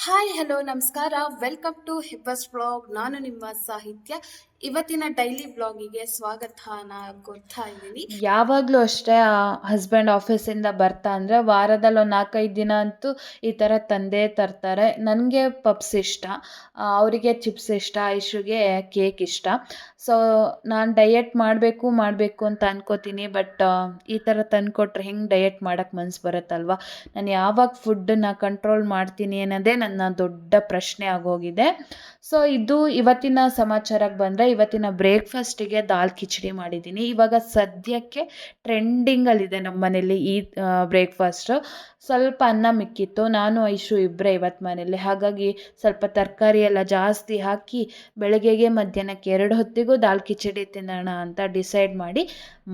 Hi hello ನಮಸ್ಕಾರ welcome to Hibbas blog ನಾನು ನಿಮ್ಮ ಸಾಹಿತ್ಯ ಇವತ್ತಿನ ಡೈಲಿ ಬ್ಲಾಗಿಗೆ ಸ್ವಾಗತ ನಾ ಕೊಡ್ತಾ ಇದ್ದೀನಿ. ಯಾವಾಗಲೂ ಅಷ್ಟೇ ಹಸ್ಬೆಂಡ್ ಆಫೀಸಿಂದ ಬರ್ತಾ ಅಂದರೆ ವಾರದಲ್ಲಿ ಒಂದು ನಾಲ್ಕೈದು ದಿನ ಅಂತೂ ಈ ಥರ ತಂದೆ ತರ್ತಾರೆ. ನನಗೆ ಪಪ್ಸ್ ಇಷ್ಟ ಅವರಿಗೆ ಚಿಪ್ಸ್ ಇಷ್ಟ ಐಶುಗೆ ಕೇಕ್ ಇಷ್ಟ. ಸೊ ನಾನು ಡಯಟ್ ಮಾಡಬೇಕು ಮಾಡಬೇಕು ಅಂತ ಅನ್ಕೋತೀನಿ ಬಟ್ ಈ ಥರ ತಂದುಕೊಟ್ರೆ ಹೆಂಗೆ ಡಯಟ್ ಮಾಡೋಕ್ಕೆ ಮನಸ್ಸು ಬರುತ್ತಲ್ವ? ನಾನು ಯಾವಾಗ ಫುಡ್ಡನ್ನ ಕಂಟ್ರೋಲ್ ಮಾಡ್ತೀನಿ ಅನ್ನೋದೇ ನನ್ನ ದೊಡ್ಡ ಪ್ರಶ್ನೆ ಆಗೋಗಿದೆ. ಸೊ ಇದು ಇವತ್ತಿನ ಸಮಾಚಾರಕ್ಕೆ ಬಂದರೆ ಇವತ್ತಿನ ಬ್ರೇಕ್ಫಾಸ್ಟಿಗೆ ದಾಲ್ ಕಿಚಡಿ ಮಾಡಿದ್ದೀನಿ. ಇವಾಗ ಸದ್ಯಕ್ಕೆ ಟ್ರೆಂಡಿಂಗಲ್ಲಿದೆ ನಮ್ಮ ಮನೇಲಿ ಈ ಬ್ರೇಕ್ಫಾಸ್ಟು ಸ್ವಲ್ಪ ಅನ್ನ ಮಿಕ್ಕಿತ್ತು. ನಾನು, ಐಶು ಇಬ್ಬರೇ ಇವತ್ತು ಮನೇಲಿ. ಹಾಗಾಗಿ ಸ್ವಲ್ಪ ತರಕಾರಿ ಎಲ್ಲ ಜಾಸ್ತಿ ಹಾಕಿ ಬೆಳಗ್ಗೆಗೆ ಮಧ್ಯಾಹ್ನಕ್ಕೆ ಎರಡು ಹೊತ್ತಿಗೂ ದಾಲ್ ಕಿಚಡಿ ತಿನ್ನೋಣ ಅಂತ ಡಿಸೈಡ್ ಮಾಡಿ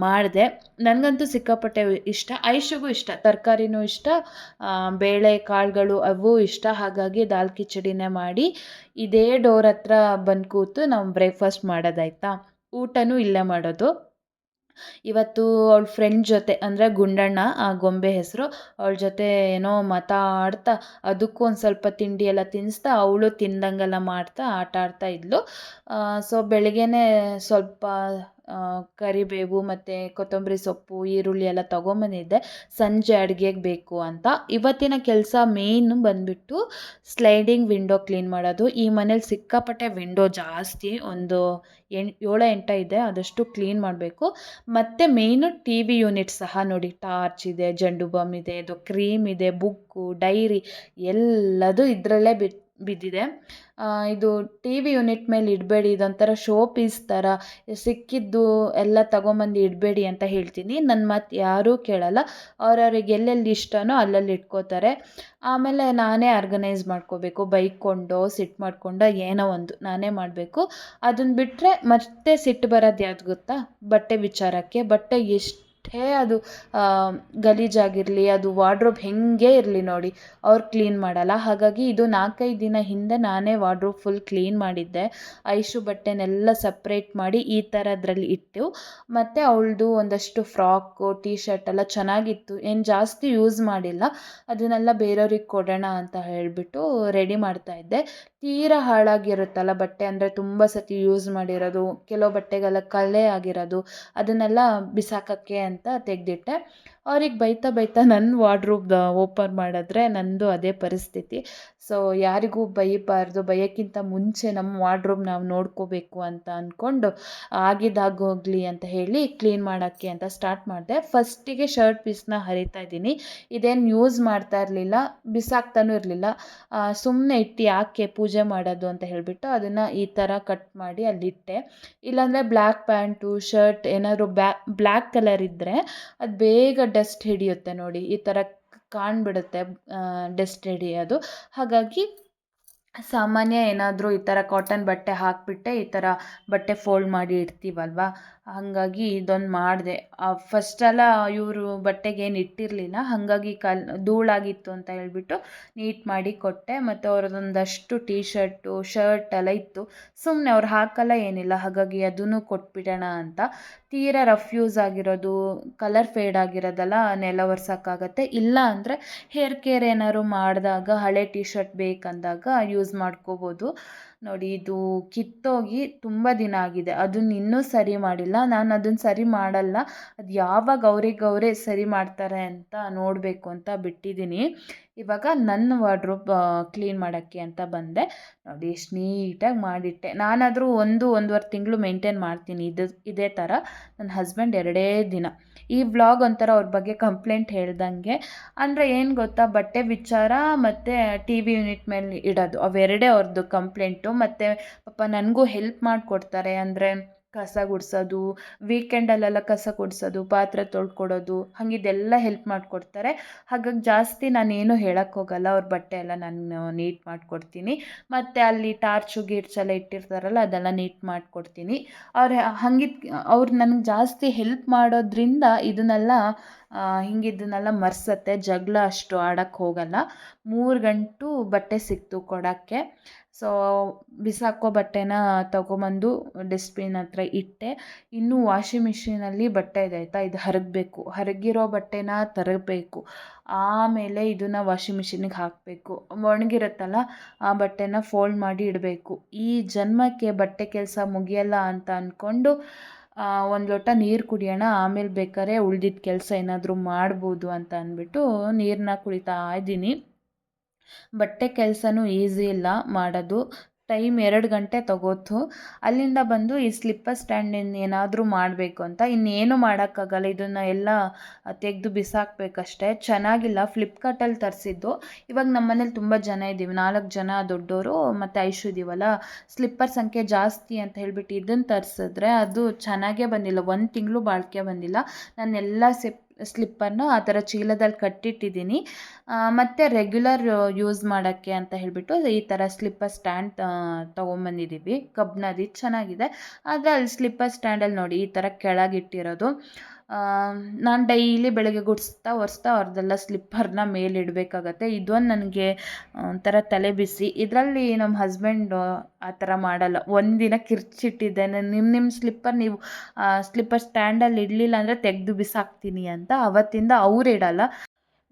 ಮಾಡಿದೆ. ನನಗಂತೂ ಸಿಕ್ಕಾಪಟ್ಟೆ ಇಷ್ಟ. ಐಶುಗೂ ಇಷ್ಟ. ತರಕಾರಿನೂ ಇಷ್ಟ. ಬೇಳೆ ಕಾಳುಗಳು ಅವು ಇಷ್ಟ. ಹಾಗಾಗಿ ದಾಲ್ ಕಿಚಡಿನೇ ಮಾಡಿ ಇದೇ ಡೋರ್ ಹತ್ರ ಬಂದು ಕೂತು ನಾವು ಬ್ರೇಕ್ಫಾಸ್ಟ್ ಮಾಡೋದಾಯ್ತಾ? ಊಟನೂ ಇಲ್ಲೇ ಮಾಡೋದು. ಇವತ್ತು ಅವಳ ಫ್ರೆಂಡ್ ಜೊತೆ ಅಂದರೆ ಗುಂಡಣ್ಣ, ಆ ಗೊಂಬೆ ಹೆಸರು, ಅವಳ ಜೊತೆ ಏನೋ ಮಾತಾಡ್ತಾ, ಅದಕ್ಕೂ ಒಂದು ಸ್ವಲ್ಪ ತಿಂಡಿ ಎಲ್ಲ ತಿನ್ನಿಸ್ತಾ ಅವಳು ತಿಂದಂಗೆಲ್ಲ ಮಾಡ್ತಾ ಆಟ ಆಡ್ತಾ ಇದ್ಲು ಸೊ ಬೆಳಗ್ಗೆನೇ ಸ್ವಲ್ಪ ಕರಿಬೇವು ಮತ್ತು ಕೊತ್ತಂಬರಿ ಸೊಪ್ಪು, ಈರುಳ್ಳಿ ಎಲ್ಲ ತೊಗೊಂಬಂದಿದ್ದೆ. ಸಂಜೆ ಅಡುಗೆಗೆ ಬೇಕು ಅಂತ. ಇವತ್ತಿನ ಕೆಲಸ ಮೇಯ್ನು ಬಂದುಬಿಟ್ಟು ಸ್ಲೈಡಿಂಗ್ ವಿಂಡೋ ಕ್ಲೀನ್ ಮಾಡೋದು. ಈ ಮನೇಲಿ ಸಿಕ್ಕಾಪಟ್ಟೆ ವಿಂಡೋ ಜಾಸ್ತಿ ಒಂದು ಎಂಟು ಏಳು, ಎಂಟ ಇದೆ, ಅದಷ್ಟು ಕ್ಲೀನ್ ಮಾಡಬೇಕು. ಮತ್ತು ಮೇಯ್ನು ಟಿ ವಿ ಯೂನಿಟ್ ಸಹ ನೋಡಿ. ಟಾರ್ಚ್ ಇದೆ, ಜಂಡು ಬಾಮ್ ಇದೆ ಇದು ಕ್ರೀಮ್ ಇದೆ ಬುಕ್ಕು ಡೈರಿ ಎಲ್ಲದೂ ಇದರಲ್ಲೇ ಬಿದ್ದು ಬಿದ್ದಿದೆ. ಇದು ಟಿ ವಿ ಯೂನಿಟ್ ಮೇಲೆ ಇಡಬೇಡಿ, ಇದೊಂಥರ ಶೋ ಪೀಸ್ ಥರ ಸಿಕ್ಕಿದ್ದು ಎಲ್ಲ ತಗೊಂಬಂದು ಇಡಬೇಡಿ ಅಂತ ಹೇಳ್ತೀನಿ. ನನ್ನ ಮಾತು ಯಾರೂ ಕೇಳಲ್ಲ. ಅವ್ರವ್ರಿಗೆ ಎಲ್ಲೆಲ್ಲಿ ಇಷ್ಟನೋ ಅಲ್ಲಲ್ಲಿ ಇಟ್ಕೋತಾರೆ. ಆಮೇಲೆ ನಾನೇ ಆರ್ಗನೈಸ್ ಮಾಡ್ಕೋಬೇಕು. ಬೈಕೊಂಡೋ ಸಿಟ್ಟು ಮಾಡ್ಕೊಂಡೋ ಏನೋ ಒಂದು ನಾನೇ ಮಾಡಬೇಕು. ಅದನ್ನು ಬಿಟ್ಟರೆ ಮತ್ತೆ ಸಿಟ್ಟು ಬರೋದು ಯಾವ್ದು ಗೊತ್ತಾ? ಬಟ್ಟೆ ವಿಚಾರಕ್ಕೆ. ಬಟ್ಟೆ ಎಷ್ಟೇ ಅದು ಆ, ಗಲೀಜಾಗಿರಲಿ ಅದು ವಾರ್ಡ್ರೋಬ್ ಹೆಂಗೆ ಇರಲಿ ನೋಡಿ ಅವ್ರು ಕ್ಲೀನ್ ಮಾಡಲ್ಲ. ಹಾಗಾಗಿ ಇದು ನಾಲ್ಕೈದು ದಿನ ಹಿಂದೆ ನಾನೇ ವಾರ್ಡ್ರೋಬ್ ಫುಲ್ ಕ್ಲೀನ್ ಮಾಡಿದ್ದೆ. ಐಶು ಬಟ್ಟೆನೆಲ್ಲ ಸಪ್ರೇಟ್ ಮಾಡಿ ಈ ಥರದ್ರಲ್ಲಿ ಇಟ್ಟು ಮತ್ತು ಅವಳದು ಒಂದಷ್ಟು ಫ್ರಾಕು ಟೀ ಶರ್ಟ್ ಎಲ್ಲ ಚೆನ್ನಾಗಿತ್ತು. ಏನು ಜಾಸ್ತಿ ಯೂಸ್ ಮಾಡಿಲ್ಲ. ಅದನ್ನೆಲ್ಲ ಬೇರೆಯವ್ರಿಗೆ ಕೊಡೋಣ ಅಂತ ಹೇಳಿಬಿಟ್ಟು ರೆಡಿ ಮಾಡ್ತಾಯಿದ್ದೆ ತೀರಾ ಹಾಳಾಗಿರುತ್ತಲ್ಲ ಬಟ್ಟೆ ಅಂದರೆ ತುಂಬ ಸತಿ ಯೂಸ್ ಮಾಡಿರೋದು, ಕೆಲವು ಬಟ್ಟೆಗೆಲ್ಲ ಕಲೆ ಆಗಿರೋದು, ಅದನ್ನೆಲ್ಲ ಬಿಸಾಕೋಕ್ಕೆ ಅಂತ ತೆಗೆದಿಟ್ಟೆ. ಅವ್ರಿಗೆ ಬೈತಾ ಬೈತಾ ನನ್ನ ವಾರ್ಡ್ರೂಬ್ ಓಪನ್ ಮಾಡಿದ್ರೆ ನಂದು ಅದೇ ಪರಿಸ್ಥಿತಿ. ಸೊ ಯಾರಿಗೂ ಬೈಬಾರ್ದು. ಬೈಯೋಕ್ಕಿಂತ ಮುಂಚೆ ನಮ್ಮ ವಾರ್ಡ್ರೋಬ್ ನಾವು ನೋಡ್ಕೋಬೇಕು ಅಂತ ಅಂದ್ಕೊಂಡು ಹೋಗಲಿ ಅಂತ ಹೇಳಿ ಕ್ಲೀನ್ ಮಾಡೋಕ್ಕೆ ಅಂತ ಸ್ಟಾರ್ಟ್ ಮಾಡಿದೆ. ಫಸ್ಟಿಗೆ ಶರ್ಟ್ ಪೀಸ್ನ ಹರಿತಾ ಇದ್ದೀನಿ. ಇದೇನು ಯೂಸ್ ಮಾಡ್ತಾ ಇರಲಿಲ್ಲ, ಬಿಸಾಕ್ತಾನೂ ಇರಲಿಲ್ಲ. ಸುಮ್ಮನೆ ಇಟ್ಟು ಯಾಕೆ ಪೂಜೆ ಮಾಡೋದು ಅಂತ ಹೇಳಿಬಿಟ್ಟು ಅದನ್ನು ಈ ಥರ ಕಟ್ ಮಾಡಿ ಅಲ್ಲಿಟ್ಟೆ. ಇಲ್ಲಾಂದರೆ ಬ್ಲ್ಯಾಕ್ ಪ್ಯಾಂಟು, ಶರ್ಟ್ ಏನಾದರೂ ಬ್ಯಾ ಬ್ಲ್ಯಾಕ್ ಕಲರ್ ಇದ್ದರೆ ಅದು ಬೇಗ ಡಸ್ಟ್ ಹಿಡಿಯುತ್ತೆ ನೋಡಿ, ಈ ಥರ ಕಾಣ್ಬಿಡುತ್ತೆ ಡಸ್ಟ್ ಹಿಡಿಯೋದು. ಹಾಗಾಗಿ ಸಾಮಾನ್ಯ ಏನಾದರೂ ಈ ಥರ ಕಾಟನ್ ಬಟ್ಟೆ ಹಾಕಿಬಿಟ್ಟೆ ಈ ಥರ ಬಟ್ಟೆ ಫೋಲ್ಡ್ ಮಾಡಿ ಇಡ್ತೀವಲ್ವ? ಹಾಗಾಗಿ ಇದೊಂದು ಮಾಡಿದೆ. ಫಸ್ಟೆಲ್ಲ ಇವರು ಬಟ್ಟೆಗೇನು ಇಟ್ಟಿರಲಿಲ್ಲ. ಹಾಗಾಗಿ ಕಲ್, ಧೂಳಾಗಿತ್ತು ಅಂತ ಹೇಳಿಬಿಟ್ಟು ನೀಟ್ ಮಾಡಿ ಕೊಟ್ಟೆ. ಮತ್ತು ಅವ್ರದ್ದೊಂದಷ್ಟು ಟೀ ಶರ್ಟು ಶರ್ಟ್ ಎಲ್ಲ ಇತ್ತು. ಸುಮ್ಮನೆ ಅವ್ರು ಹಾಕಲ್ಲ ಏನಿಲ್ಲ. ಹಾಗಾಗಿ ಅದನ್ನು ಕೊಟ್ಬಿಡೋಣ ಅಂತ. ತೀರಾ ರಫ್ ಯೂಸ್ ಆಗಿರೋದು ಕಲರ್ ಫೇಡ್ ಆಗಿರೋದೆಲ್ಲ ನೆಲ ಒರ್ಸೋಕ್ಕಾಗತ್ತೆ. ಇಲ್ಲ ಅಂದರೆ ಹೇರ್ ಕೇರ್ ಏನಾದ್ರು ಮಾಡಿದಾಗ, ಹಳೆ ಟೀ ಶರ್ಟ್ ಬೇಕಂದಾಗ ಯೂಸ್ ಮಾಡ್ಕೋಬೋದು. ನೋಡಿ ಇದು ಕಿತ್ತೋಗಿ ತುಂಬ ದಿನ ಆಗಿದೆ. ಅದನ್ನ ಇನ್ನೂ ಸರಿ ಮಾಡಿಲ್ಲ. ನಾನು ಅದನ್ನು ಸರಿ ಮಾಡಲ್ಲ. ಅದು ಯಾವಾಗ ಅವ್ರಿಗೆ ಅವರೇ ಸರಿ ಮಾಡ್ತಾರೆ ಅಂತ ನೋಡಬೇಕು ಅಂತ ಬಿಟ್ಟಿದ್ದೀನಿ ಇವಾಗ ನನ್ನ ವಾರ್ಡ್ರೋಬ್ ಕ್ಲೀನ್ ಮಾಡೋಕ್ಕೆ ಅಂತ ಬಂದೆ. ನೋಡಿ ಎಷ್ಟು ನೀಟಾಗಿ ಮಾಡಿಟ್ಟೆ. ನಾನಾದರೂ ಒಂದು, ಒಂದೂವರೆ ತಿಂಗಳು ಮೇಂಟೈನ್ ಮಾಡ್ತೀನಿ ಇದು, ಇದೇ ಥರ. ನನ್ನ ಹಸ್ಬೆಂಡ್ ಎರಡೇ ದಿನ. ಈ ವ್ಲಾಗ್ ಒಂಥರ ಅವ್ರ ಬಗ್ಗೆ ಕಂಪ್ಲೇಂಟ್ ಹೇಳ್ದಂಗೆ. ಅಂದರೆ ಏನು ಗೊತ್ತಾ, ಬಟ್ಟೆ ವಿಚಾರ ಮತ್ತು ಟಿ ವಿ ಯೂನಿಟ್ ಮೇಲೆ ಇಡೋದು. ಅವೆರಡೇ ಅವ್ರದ್ದು ಕಂಪ್ಲೇಂಟು. ಮತ್ತು ಪಾಪ ನನಗೂ ಹೆಲ್ಪ್ ಮಾಡಿಕೊಡ್ತಾರೆ. ಅಂದರೆ ಕಸ ಗುಡಿಸೋದು ವೀಕೆಂಡಲ್ಲೆಲ್ಲ ಕಸ ಗುಡಿಸೋದು, ಪಾತ್ರೆ ತೊಳ್ಕೊಡೋದು, ಹಾಗಿದೆಲ್ಲ ಹೆಲ್ಪ್ ಮಾಡಿಕೊಡ್ತಾರೆ. ಹಾಗಾಗಿ ಜಾಸ್ತಿ ನಾನೇನು ಹೇಳಕ್ಕೆ ಹೋಗಲ್ಲ ಅವ್ರ ಬಟ್ಟೆ ಎಲ್ಲ ನಾನು ನೀಟ್ ಮಾಡಿಕೊಡ್ತೀನಿ. ಮತ್ತು ಅಲ್ಲಿ ಟಾರ್ಚು ಗೀರ್ಚ್ ಎಲ್ಲ ಇಟ್ಟಿರ್ತಾರಲ್ಲ, ಅದೆಲ್ಲ ನೀಟ್ ಮಾಡಿಕೊಡ್ತೀನಿ. ಅವ್ರು, ಹಂಗಿದ್, ಅವ್ರು ನನಗೆ ಜಾಸ್ತಿ ಹೆಲ್ಪ್ ಮಾಡೋದ್ರಿಂದ ಇದನ್ನೆಲ್ಲ ಹಿಂಗಿದ್ದನ್ನೆಲ್ಲ ಮರ್ಸತ್ತೆ, ಜಗಳ ಅಷ್ಟು ಆಡೋಕ್ಕೆ ಹೋಗಲ್ಲ. ಮೂರು ಗಂಟು ಬಟ್ಟೆ ಸಿಕ್ತು ಕೊಡೋಕ್ಕೆ. ಸೊ ಬಿಸಾಕೋ ಬಟ್ಟೆನ ತೊಗೊಂಬಂದು ಡಸ್ಟ್ಬಿನ್ ಹತ್ರ ಇಟ್ಟೆ. ಇನ್ನೂ ವಾಷಿಂಗ್ ಮಿಷಿನಲ್ಲಿ ಬಟ್ಟೆ ಇದೆ ಆಯಿತಾ, ಇದು ಹರಗಬೇಕು. ಹರಗಿರೋ ಬಟ್ಟೆನ ತರಬೇಕು ಆಮೇಲೆ ಇದನ್ನು ವಾಷಿಂಗ್ ಮಿಷಿನಿಗೆ ಹಾಕಬೇಕು. ಒಣಗಿರುತ್ತಲ್ಲ, ಆ ಬಟ್ಟೆನ ಫೋಲ್ಡ್ ಮಾಡಿ ಇಡಬೇಕು. ಈ ಜನ್ಮಕ್ಕೆ ಬಟ್ಟೆ ಕೆಲಸ ಮುಗಿಯಲ್ಲ ಅಂತ ಅಂದ್ಕೊಂಡು ಒಂದು ಲೋಟ ನೀರು ಕುಡಿಯೋಣ, ಆಮೇಲೆ ಬೇಕಾದ್ರೆ ಉಳ್ದಿದ್ದ ಕೆಲಸ ಏನಾದರೂ ಮಾಡ್ಬೋದು ಅಂತ ಅಂದ್ಬಿಟ್ಟು ನೀರನ್ನ ಕುಡಿತಾ ಇದ್ದೀನಿ. ಬಟ್ಟೆ ಕೆಲಸನೂ ಈಸಿ ಇಲ್ಲ ಮಾಡೋದು. ಟೈಮ್ ಎರಡು ಗಂಟೆ ತಗೋತು ಅಲ್ಲಿಂದ ಬಂದು ಈ ಸ್ಲಿಪ್ಪರ್ ಸ್ಟ್ಯಾಂಡ್ ಏನಾದರೂ ಮಾಡಬೇಕು ಅಂತ. ಇನ್ನೇನು ಮಾಡೋಕ್ಕಾಗಲ್ಲ. ಇದನ್ನು ಎಲ್ಲ ತೆಗೆದು ಬಿಸಾಕ್ಬೇಕಷ್ಟೇ. ಚೆನ್ನಾಗಿಲ್ಲ. ಫ್ಲಿಪ್ಕಾರ್ಟಲ್ಲಿ ತರಿಸಿದ್ದು. ಇವಾಗ ನಮ್ಮ ಮನೇಲಿ ತುಂಬ ಜನ ಇದ್ದೀವಿ. ನಾಲ್ಕು ಜನ ದೊಡ್ಡವರು ಮತ್ತು ಐಶು ಇದೀವಲ್ಲ. ಸ್ಲಿಪ್ಪರ್ ಸಂಖ್ಯೆ ಜಾಸ್ತಿ ಅಂತ ಹೇಳಿಬಿಟ್ಟು ಇದನ್ನು ತರಿಸಿದ್ರೆ ಅದು ಚೆನ್ನಾಗೇ ಬಂದಿಲ್ಲ. ಒಂದು ತಿಂಗಳು ಬಾಳಿಕೆ ಬಂದಿಲ್ಲ. ನಾನೆಲ್ಲ ಸಿಪ್ ಸ್ಲಿಪ್ಪರ್ನ ಆ ಥರ ಚೀಲದಲ್ಲಿ ಕಟ್ಟಿಟ್ಟಿದ್ದೀನಿ. ಮತ್ತು ರೆಗ್ಯುಲರ್ ಯೂಸ್ ಮಾಡೋಕ್ಕೆ ಅಂತ ಹೇಳಿಬಿಟ್ಟು ಈ ಥರ ಸ್ಲಿಪ್ಪರ್ ಸ್ಟ್ಯಾಂಡ್ ತೊಗೊಂಬಂದಿದ್ದೀವಿ. ಕಬ್ಬಿಣದ್ದು ಚೆನ್ನಾಗಿದೆ. ಆದರೆ ಅಲ್ಲಿ ಸ್ಲಿಪ್ಪರ್ ಸ್ಟ್ಯಾಂಡಲ್ಲಿ ನೋಡಿ ಈ ಥರ ಕೆಳಗಿಟ್ಟಿರೋದು. ನಾನು ಡೈಲಿ ಬೆಳಗ್ಗೆ ಗುಡಿಸ್ತಾ ಒರೆಸ್ತಾ ಅವ್ರದ್ದೆಲ್ಲ ಸ್ಲಿಪ್ಪರ್ನ ಮೇಲೆ ಇಡಬೇಕಾಗತ್ತೆ. ಇದೊಂದು ನನಗೆ ಒಂಥರ ತಲೆ ಬಿಸಿ. ಇದರಲ್ಲಿ ನಮ್ಮ ಹಸ್ಬೆಂಡು ಆ ಥರ ಮಾಡಲ್ಲ. ಒಂದಿನ ಕಿರ್ಚಿಟ್ಟಿದ್ದೇನೆ ನಿಮ್ಮ ನಿಮ್ಮ ಸ್ಲಿಪ್ಪರ್ ನೀವು ಸ್ಲಿಪ್ಪರ್ ಸ್ಟ್ಯಾಂಡಲ್ಲಿ ಇಡಲಿಲ್ಲ ಅಂದರೆ ತೆಗೆದು ಬಿಸಾಕ್ತೀನಿ ಅಂತ ಅವತ್ತಿಂದ ಅವ್ರು ಇಡಲ್ಲ.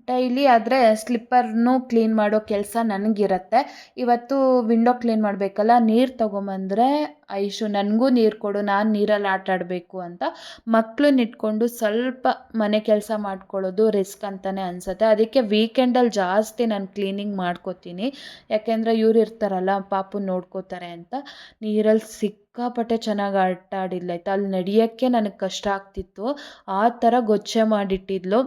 ಡೈಲಿ ಆದರೆ ಸ್ಲಿಪ್ಪರ್ನೂ ಕ್ಲೀನ್ ಮಾಡೋ ಕೆಲಸ ನನಗಿರತ್ತೆ. ಇವತ್ತು ವಿಂಡೋ ಕ್ಲೀನ್ ಮಾಡಬೇಕಲ್ಲ, ನೀರು ತೊಗೊಂಬಂದರೆ ಐಶು ನನಗೂ ನೀರು ಕೊಡು, ನಾನು ನೀರಲ್ಲಿ ಆಟ ಆಡಬೇಕು ಅಂತ ಮಕ್ಕಳನ್ನ ಇಟ್ಕೊಂಡು ಸ್ವಲ್ಪ ಮನೆ ಕೆಲಸ ಮಾಡ್ಕೊಳ್ಳೋದು ರಿಸ್ಕ್ ಅಂತಲೇ ಅನಿಸುತ್ತೆ. ಅದಕ್ಕೆ ವೀಕೆಂಡಲ್ಲಿ ಜಾಸ್ತಿ ನಾನು ಕ್ಲೀನಿಂಗ್ ಮಾಡ್ಕೋತೀನಿ. ಯಾಕೆಂದರೆ ಇವ್ರು ಇರ್ತಾರಲ್ಲ, ಪಾಪು ನೋಡ್ಕೋತಾರೆ ಅಂತ. ನೀರಲ್ಲಿ ಸಿಕ್ಕಾಪಟ್ಟೆ ಚೆನ್ನಾಗಿ ಆಟ ಆಡಿಲ್ಲ ಆಯ್ತಾ? ಅಲ್ಲಿ ನಡೆಯೋಕ್ಕೆ ನನಗೆ ಕಷ್ಟ ಆಗ್ತಿತ್ತು. ಆ ಥರ ಗೊಚ್ಚೆ ಮಾಡಿಟ್ಟಿದ್ಲು.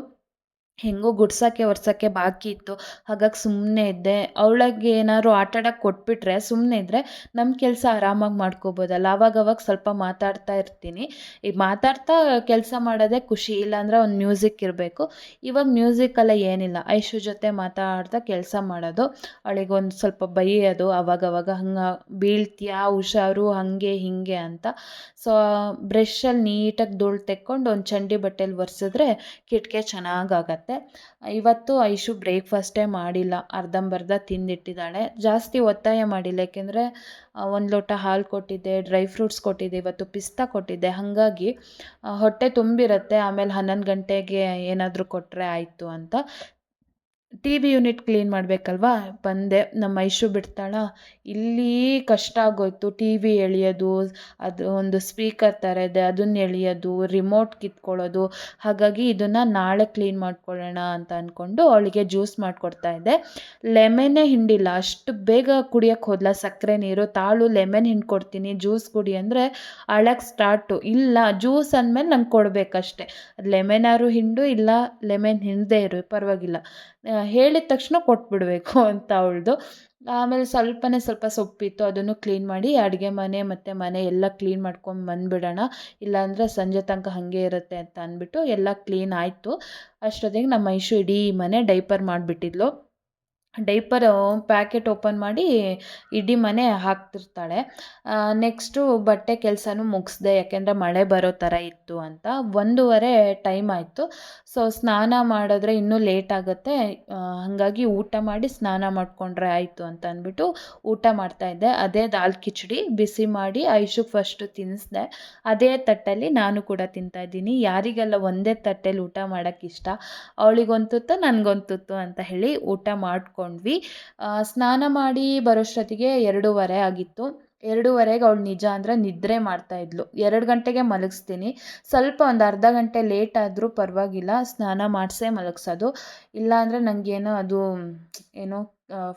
ಹೆಂಗೋ ಗುಡ್ಸೋಕ್ಕೆ ಒರ್ಸೋಕ್ಕೆ ಬಾಕಿ ಇತ್ತು. ಹಾಗಾಗಿ ಸುಮ್ಮನೆ ಇದ್ದೆ. ಅವಳಿಗೆ ಏನಾದ್ರು ಆಟ ಆಡೋಕ್ಕೆ ಕೊಟ್ಬಿಟ್ರೆ ಸುಮ್ಮನೆ ಇದ್ದರೆ ನಮ್ಮ ಕೆಲಸ ಆರಾಮಾಗಿ ಮಾಡ್ಕೋಬೋದಲ್ಲ. ಆವಾಗವಾಗ ಸ್ವಲ್ಪ ಮಾತಾಡ್ತಾ ಇರ್ತೀನಿ. ಈಗ ಮಾತಾಡ್ತಾ ಕೆಲಸ ಮಾಡೋದೇ ಖುಷಿ, ಇಲ್ಲಾಂದರೆ ಒಂದು ಮ್ಯೂಸಿಕ್ ಇರಬೇಕು. ಇವಾಗ ಮ್ಯೂಸಿಕಲ್ಲ ಏನಿಲ್ಲ. ಐಶು ಜೊತೆ ಮಾತಾಡ್ತಾ ಕೆಲಸ ಮಾಡೋದು. ಅವಳಿಗೆ ಒಂದು ಸ್ವಲ್ಪ ಬೈಯೋದು. ಅವಾಗವಾಗ ಹಂಗೆ ಬೀಳ್ತೀಯಾ, ಹುಷಾರು, ಹಾಗೆ, ಹೀಗೆ ಅಂತ. ಸೊ ಬ್ರಷಲ್ಲಿ ನೀಟಾಗಿ ಧೂಳು ತೆಕ್ಕೊಂಡು ಒಂದು ಚಂಡಿ ಬಟ್ಟೆಲಿ ಒರೆಸಿದ್ರೆ ಕಿಟಕಿ ಚೆನ್ನಾಗಾಗತ್ತೆ ಇವತ್ತು ಐಶು ಬ್ರೇಕ್ಫಾಸ್ಟೇ ಮಾಡಿಲ್ಲ. ಅರ್ಧಂಬರ್ಧ ತಿಂದಿಟ್ಟಿದ್ದಾಳೆ. ಜಾಸ್ತಿ ಒತ್ತಾಯ ಮಾಡಿಲ್ಲ. ಏಕೆಂದರೆ ಒಂದು ಲೋಟ ಹಾಲು ಕೊಟ್ಟಿದ್ದೆ ಡ್ರೈ ಫ್ರೂಟ್ಸ್ ಕೊಟ್ಟಿದ್ದೆ, ಇವತ್ತು ಪಿಸ್ತಾ ಕೊಟ್ಟಿದ್ದೆ. ಹಾಗಾಗಿ ಹೊಟ್ಟೆ ತುಂಬಿರುತ್ತೆ. ಆಮೇಲೆ ಹನ್ನೊಂದು ಗಂಟೆಗೆ ಏನಾದರೂ ಕೊಟ್ಟರೆ ಆಯಿತು ಅಂತ. ಟಿ ವಿ ಯೂನಿಟ್ ಕ್ಲೀನ್ ಮಾಡಬೇಕಲ್ವಾ? ಬಂದೆ. ನಮ್ಮ ಐಶು ಬಿಡ್ತಾಳ. ಇಲ್ಲಿ ಕಷ್ಟ ಆಗೋಯ್ತು. ಟಿ ವಿ ಎಳೆಯೋದು, ಅದು ಒಂದು ಸ್ಪೀಕರ್ ಥರ ಇದೆ ಅದನ್ನ ಎಳೆಯೋದು ರಿಮೋಟ್ ಕಿತ್ಕೊಳ್ಳೋದು. ಹಾಗಾಗಿ ಇದನ್ನು ನಾಳೆ ಕ್ಲೀನ್ ಮಾಡ್ಕೊಳ್ಳೋಣ ಅಂತ ಅಂದ್ಕೊಂಡು ಅವಳಿಗೆ ಜ್ಯೂಸ್ ಮಾಡಿಕೊಡ್ತಾ ಇದ್ದೆ. ಲೆಮೆನೇ ಹಿಂಡಿಲ್ಲ. ಅಷ್ಟು ಬೇಗ ಕುಡಿಯೋಕ್ಕೆ ಹೋದ್ಲ. ಸಕ್ಕರೆ ನೀರು, ತಾಳು ಲೆಮೆನ್ ಹಿಂಡಿ ಕೊಡ್ತೀನಿ ಜ್ಯೂಸ್ ಕುಡಿ ಅಂದರೆ ಅಳಕ್ಕೆ ಸ್ಟಾರ್ಟು ಇಲ್ಲ ಜ್ಯೂಸ್ ಅಂದಮೇಲೆ ನಂಗೆ ಕೊಡಬೇಕಷ್ಟೆ. ಲೆಮೆನಾರು ಹಿಂಡು, ಇಲ್ಲ ಲೆಮೆನ್ ಹಿಂಡದೇ ಇರು. ಪರವಾಗಿಲ್ಲ. ಹೇಳಿದ ತಕ್ಷಣ ಕೊಟ್ಬಿಡಬೇಕು ಅಂತ ಅವಳದು. ಆಮೇಲೆ ಸ್ವಲ್ಪನೇ ಸ್ವಲ್ಪ ಸೊಪ್ಪಿತ್ತು, ಅದನ್ನು ಕ್ಲೀನ್ ಮಾಡಿ ಅಡುಗೆ ಮನೆ ಮತ್ತು ಮನೆ ಎಲ್ಲ ಕ್ಲೀನ್ ಮಾಡ್ಕೊಂಡು ಬಂದುಬಿಡೋಣ. ಇಲ್ಲಾಂದರೆ ಸಂಜೆ ತನಕ ಹಾಗೆ ಇರುತ್ತೆ ಅಂತ ಅಂದ್ಬಿಟ್ಟು ಎಲ್ಲ ಕ್ಲೀನ್ ಆಯಿತು. ಅಷ್ಟೊತ್ತಿಗೆ ನಮ್ಮ ಮೈಸೂರು ಇಡೀ ಮನೆ ಡೈಪರ್ ಮಾಡಿಬಿಟ್ಟಿದ್ಲು. ಡೈಪರ್ ಪ್ಯಾಕೆಟ್ ಓಪನ್ ಮಾಡಿ ಇಡೀ ಮನೆ ಹಾಕ್ತಿರ್ತಾಳೆ. ನೆಕ್ಸ್ಟು ಬಟ್ಟೆ ಕೆಲಸನೂ ಮುಗಿಸ್ದೆ, ಯಾಕೆಂದರೆ ಮಳೆ ಬರೋ ಥರ ಇತ್ತು ಅಂತ. ಒಂದೂವರೆ ಟೈಮ್ ಆಯಿತು. ಸೊ, ಸ್ನಾನ ಮಾಡಿದ್ರೆ ಇನ್ನೂ ಲೇಟ್ ಆಗುತ್ತೆ. ಹಾಗಾಗಿ ಊಟ ಮಾಡಿ ಸ್ನಾನ ಮಾಡಿಕೊಂಡ್ರೆ ಆಯಿತು ಅಂತ ಅಂದ್ಬಿಟ್ಟು ಊಟ ಮಾಡ್ತಾಯಿದ್ದೆ ಅದೇ ದಾಲ್ ಕಿಚಡಿ, ಬಿಸಿ ಮಾಡಿ ಐಶುಗೆ ಫಸ್ಟು ತಿನ್ನಿಸ್ದೆ ಅದೇ ತಟ್ಟಲ್ಲಿ ನಾನು ಕೂಡ ತಿಂತಾಯಿದ್ದೀನಿ ಯಾರಿಗೆಲ್ಲ ಒಂದೇ ತಟ್ಟೆಯಲ್ಲಿ ಊಟ ಮಾಡೋಕ್ಕಿಷ್ಟ ಅವಳಿಗೊಂದು ತುತ್ತು ಅಂತ ಹೇಳಿ ಊಟ ಮಾಡಿಕೊಂಡು ಸ್ನಾನ ಮಾಡಿ ಬರೋಷ್ಟೊತ್ತಿಗೆ ಎರಡೂವರೆ ಆಗಿತ್ತು. ಎರಡೂವರೆಗೆ ಅವಳು ನಿಜ ಅಂದರೆ ನಿದ್ರೆ ಮಾಡ್ತಾ ಇದ್ಳು ಎರಡು ಗಂಟೆಗೆ ಮಲಗಿಸ್ತೀನಿ. ಸ್ವಲ್ಪ ಒಂದು ಅರ್ಧ ಗಂಟೆ ಲೇಟ್ ಆದರೂ ಪರವಾಗಿಲ್ಲ. ಸ್ನಾನ ಮಾಡಿಸೇ ಮಲಗಿಸೋದು. ಇಲ್ಲಾಂದರೆ ನನಗೇನೋ ಅದು, ಏನೋ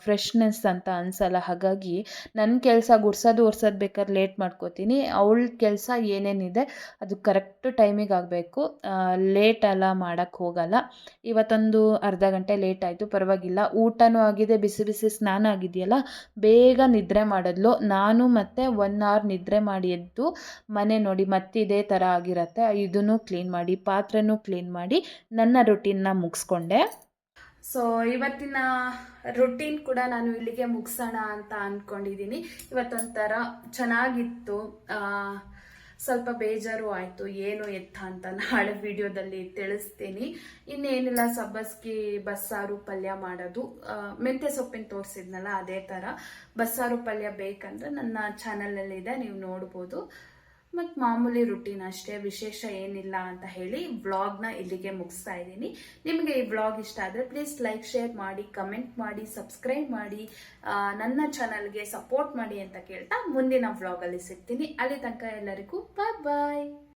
ಫ್ರೆಶ್ನೆಸ್ ಅಂತ ಅನ್ಸಲ್ಲ. ಹಾಗಾಗಿ ನನ್ನ ಕೆಲಸ ಗುಡ್ಸೋದು ಒರ್ಸೋದು ಬೇಕಾದ್ರೆ ಲೇಟ್ ಮಾಡ್ಕೋತೀನಿ. ಅವಳ ಕೆಲಸ ಏನೇನಿದೆ ಅದು ಕರೆಕ್ಟ್ ಟೈಮಿಗೆ ಆಗಬೇಕು. ಲೇಟ್ ಎಲ್ಲ ಮಾಡೋಕ್ಕೆ ಹೋಗಲ್ಲ. ಇವತ್ತೊಂದು ಅರ್ಧ ಗಂಟೆ ಲೇಟ್ ಆಯಿತು, ಪರವಾಗಿಲ್ಲ. ಊಟನೂ ಆಗಿದೆ, ಬಿಸಿ ಬಿಸಿ ಸ್ನಾನ ಆಗಿದೆಯಲ್ಲ, ಬೇಗ ನಿದ್ರೆ ಮಾಡಿದ್ಲು. ನಾನು ಮತ್ತು ಒನ್ ಅವರ್ ನಿದ್ರೆ ಮಾಡಿ ಎದ್ದು ಮನೆ ನೋಡಿ ಮತ್ತೆ ಇದೇ ಥರ ಆಗಿರತ್ತೆ. ಇದನ್ನು ಕ್ಲೀನ್ ಮಾಡಿ, ಪಾತ್ರೆನೂ ಕ್ಲೀನ್ ಮಾಡಿ ನನ್ನ ರುಟೀನ್ನ ಮುಗಿಸ್ಕೊಂಡೆ. ಸೊ ಇವತ್ತಿನ ರುಟೀನ್ ಕೂಡ ನಾನು ಇಲ್ಲಿಗೆ ಮುಗಿಸೋಣ ಅಂತ ಅಂದ್ಕೊಂಡಿದ್ದೀನಿ ಇವತ್ತೊಂಥರ ಚೆನ್ನಾಗಿತ್ತು. ಸ್ವಲ್ಪ ಬೇಜಾರು ಆಯಿತು. ಏನು ಎತ್ತ ಅಂತ ನಾಳೆ ವಿಡಿಯೋದಲ್ಲಿ ತಿಳಿಸ್ತೀನಿ. ಇನ್ನೇನಿಲ್ಲ, ಸಬ್ಬಸ್ಗಿ ಬಸ್ಸಾರು ಪಲ್ಯ ಮಾಡೋದು. ಮೆಂತ್ಯ ಸೊಪ್ಪಿನ ತೋರಿಸಿದ್ನಲ್ಲ, ಅದೇ ಥರ ಬಸ್ಸಾರು ಪಲ್ಯ ಬೇಕಂದ್ರೆ ನನ್ನ ಚಾನಲಲ್ಲಿದೆ ನೀವು ನೋಡ್ಬೋದು. ಮತ್ತು ಮಾಮೂಲಿ ರುಟೀನ್ ಅಷ್ಟೇ, ವಿಶೇಷ ಏನಿಲ್ಲ ಅಂತ ಹೇಳಿ ವ್ಲಾಗ್ನ ಇಲ್ಲಿಗೆ ಮುಗಿಸ್ತಾ ಇದ್ದೀನಿ. ನಿಮಗೆ ಈ ವ್ಲಾಗ್ ಇಷ್ಟ ಆದರೆ ಪ್ಲೀಸ್ ಲೈಕ್ ಶೇರ್ ಮಾಡಿ ಕಮೆಂಟ್ ಮಾಡಿ ಸಬ್ಸ್ಕ್ರೈಬ್ ಮಾಡಿ ನನ್ನ ಚಾನಲ್ಗೆ ಸಪೋರ್ಟ್ ಮಾಡಿ ಅಂತ ಕೇಳ್ತಾ ಮುಂದಿನ ವ್ಲಾಗಲ್ಲಿ ಸಿಗ್ತೀನಿ. ಅಲ್ಲಿ ತನಕ ಎಲ್ಲರಿಗೂ ಬಾಯ್ ಬಾಯ್